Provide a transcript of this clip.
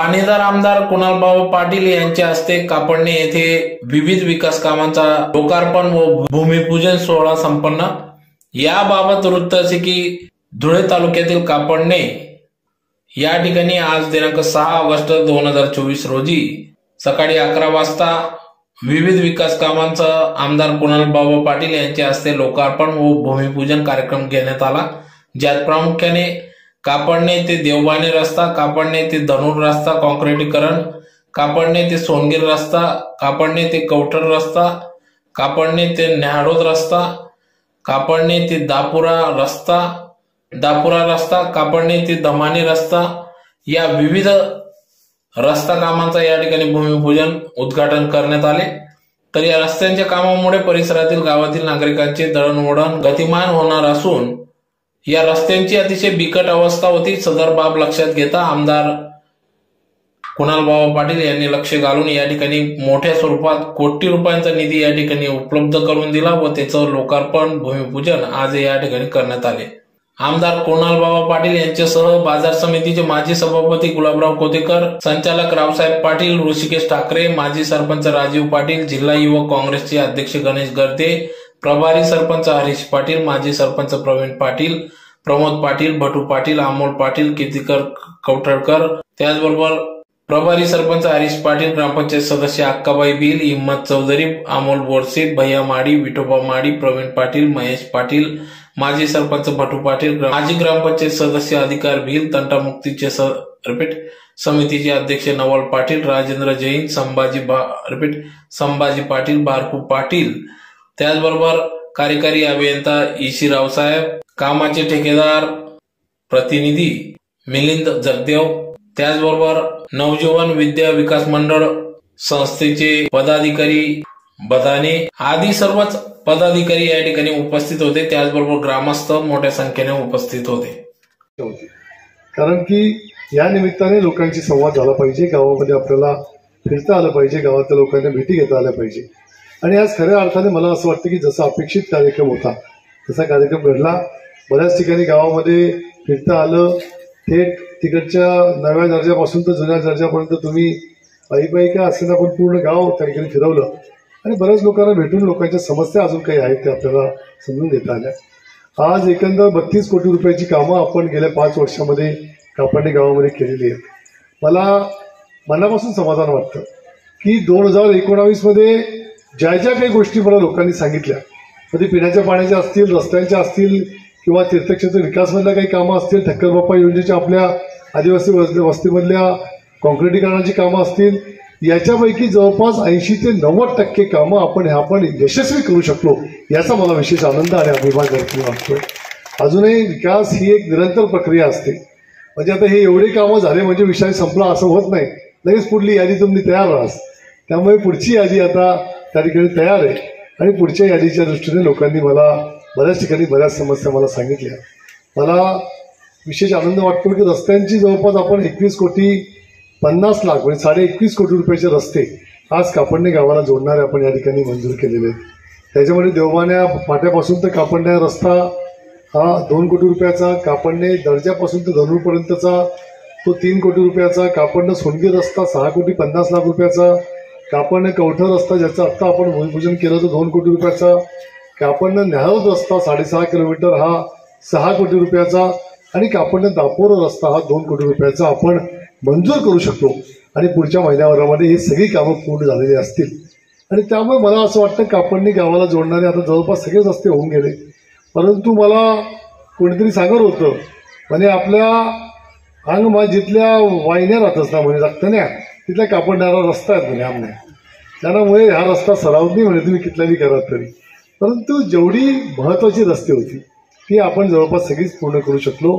ठाणेदार आमदार कुणालबाबा पाटील यांच्या हस्ते कापडणे येथे विविध विकास कामांचा लोकार्पण व भूमिपूजन सोहळा संपन्न. याबाबत वृत्त असे की धुळे तालुक्यातील कापडणे या ठिकाणी आज दिनांक सहा ऑगस्ट दोन हजार चोवीस रोजी सकाळी अकरा वाजता विविध विकास कामांचा आमदार कुणालबाबा पाटील यांच्या हस्ते लोकार्पण व भूमिपूजन कार्यक्रम घेण्यात आला. ज्यात प्रामुख्याने कापडणे ते देवबाने रस्ता कापडणे ते धनुर रस्ता कॉन्क्रिटीकरण कापडणे ते सोनगीर रस्ता कापडणे ते कवठर रस्ता कापडणे ते न्याहाडोद रस्ता कापडणे ते दापुरा रस्ता दापुरा रस्ता कापडणे ते दमाने रस्ता या विविध रस्ता कामांचा या ठिकाणी भूमिपूजन उद्घाटन करण्यात आले. तर या रस्त्यांच्या कामामुळे परिसरातील गावातील नागरिकांचे दळणवळण गतिमान होणार असून या रस्त्यांची अतिशय बिकट अवस्था होती. सदर बाब लक्षात घेता आमदार कुणाल बाबा पाटील यांनी लक्ष घालून या ठिकाणी मोठ्या स्वरूपात कोटी रुपयांचा निधी या ठिकाणी उपलब्ध करून दिला व त्याचं लोकार्पण भूमिपूजन आज या ठिकाणी करण्यात आले. आमदार कुणाल बाबा पाटील यांच्यासह बाजार समितीचे माजी सभापती गुलाबराव कोतेकर संचालक रावसाहेब पाटील ऋषिकेश ठाकरे माजी सरपंच राजीव पाटील जिल्हा युवक काँग्रेसचे अध्यक्ष गणेश गर्दे प्रभारी सरपंच हरीश पाटील माजी सरपंच प्रवीण पाटील प्रमोद पाटील भटू पाटील अमोल पाटील कीर्तिकर कवठळकर. त्याचबरोबर प्रभारी सरपंच हरीश पाटील ग्रामपंचायत सदस्य अक्काबाई बिल हिम्मत चौधरी अमोल बोरसे भैया माडी विठोबा माडी प्रवीण पाटील महेश पाटील माजी सरपंच भटू पाटील माजी ग्रामपंचायत सदस्य अधिकार भिल तंटामुक्तीचे रिपीट समितीचे अध्यक्ष नवल पाटील राजेंद्र जैन संभाजी रिपीट संभाजी पाटील बारकू पाटील. त्याचबरोबर कार्यकारी अभियंता ईशी रावसाहेब कामाचे ठेकेदार प्रतिनिधी मिलिंद जगदेव त्याचबरोबर नवजीवन विद्या विकास मंडळ संस्थेचे पदाधिकारी बदाने आदी सर्वच पदाधिकारी या ठिकाणी उपस्थित होते. त्याचबरोबर ग्रामस्थ मोठ्या संख्येने उपस्थित होते. कारण की या निमित्ताने लोकांशी संवाद झाला पाहिजे. गावामध्ये आपल्याला फिरता आलं पाहिजे. गावातल्या लोकांना भेटी घेता आल्या पाहिजे. आणि आज खऱ्या अर्थाने मला असं वाटतं की जसा अपेक्षित कार्यक्रम होता तसा कार्यक्रम घडला. बऱ्याच ठिकाणी गावामध्ये फिरता आलं. थेट तिकडच्या नव्या दर्जापासून तर जुन्या दर्जापर्यंत तुम्ही पायी का असेल पण पूर्ण गाव त्या ठिकाणी फिरवलं? आणि बऱ्याच लोकांना भेटून लोकांच्या समस्या अजून काही आहेत त्या आपल्याला समजून देता आल्या. आज एकंदर बत्तीस कोटी रुपयाची कामं आपण गेल्या पाच वर्षामध्ये कापाडी गावामध्ये केलेली आहेत. मला मनापासून समाधान वाटतं की दोन हजार एकोणावीसमध्ये ज्या ज्या काही गोष्टी मला लोकांनी सांगितल्या म्हणजे पिण्याच्या पाण्याच्या असतील रस्त्यांच्या असतील किंवा तीर्थक्षेत्र विकासमधल्या काही कामं असतील ठक्कर बाप्पा योजनेच्या आपल्या आदिवासी वस्तीमधल्या कॉन्क्रिटीकरणाची कामं असतील याच्यापैकी जवळपास ऐंशी ते नव्वद टक्के कामं आपण ह्या आपण यशस्वी करू शकलो याचा मला विशेष आनंद आणि अभिमान व्यक्त वाटतोय. अजूनही विकास ही एक निरंतर प्रक्रिया असते. म्हणजे आता हे एवढे कामं झाले म्हणजे विषय संपला असं होत नाही. लगेच पुढली यादी तुम्ही तयार राहास त्यामुळे पुढची यादी आता त्या ठिकाणी तयार आहे. आणि पुढच्या यादीच्या दृष्टीने लोकांनी मला बऱ्याच ठिकाणी बऱ्याच समस्या मला सांगितल्या. मला विशेष आनंद वाटतो की रस्त्यांची जवळपास आपण एकवीस कोटी पन्नास लाख म्हणजे साडे एकवीस कोटी रुपयाचे रस्ते आज कापडणे गावाला जोडणारे आपण या ठिकाणी मंजूर केलेले आहेत. त्याच्यामध्ये देवबान्या फाट्यापासून तर कापडण्या रस्ता हा दोन कोटी रुपयाचा कापडणे दर्जापासून तर धनुरपर्यंतचा तो तीन कोटी रुपयाचा कापडणं सोनगी रस्ता सहा कोटी पन्नास लाख रुपयाचा कापडणे कवठा रस्ता ज्याचा आत्ता आपण भूमिपूजन केलं होतं दोन कोटी रुपयाचा कापडनं न्याहळत रस्ता साडेसहा किलोमीटर हा सहा कोटी रुपयाचा आणि कापडनं दापोर रस्ता हा दोन कोटी रुपयाचा आपण मंजूर करू शकतो. आणि पुढच्या महिन्याभरामध्ये ही सगळी कामं पूर्ण झालेली असतील. आणि त्यामुळे मला असं वाटतं कापडणी गावाला जोडणारे आता जवळपास सगळेच रस्ते होऊन गेले. परंतु मला कोणीतरी सांगत होतं म्हणजे आपल्या अंग जिथल्या वाहिन्या राहत ना म्हणजे रक्तण्या तिथल्या कापडणारा रस्ता आहेत म्हणजे आमने. त्यामुळे हा रस्ता सराव नाही म्हणे तुम्ही कितल्याही करत तरी. परंतु जेवढी महत्वाची रस्ते होती ती आपण जवळपास सगळीच पूर्ण करू शकलो.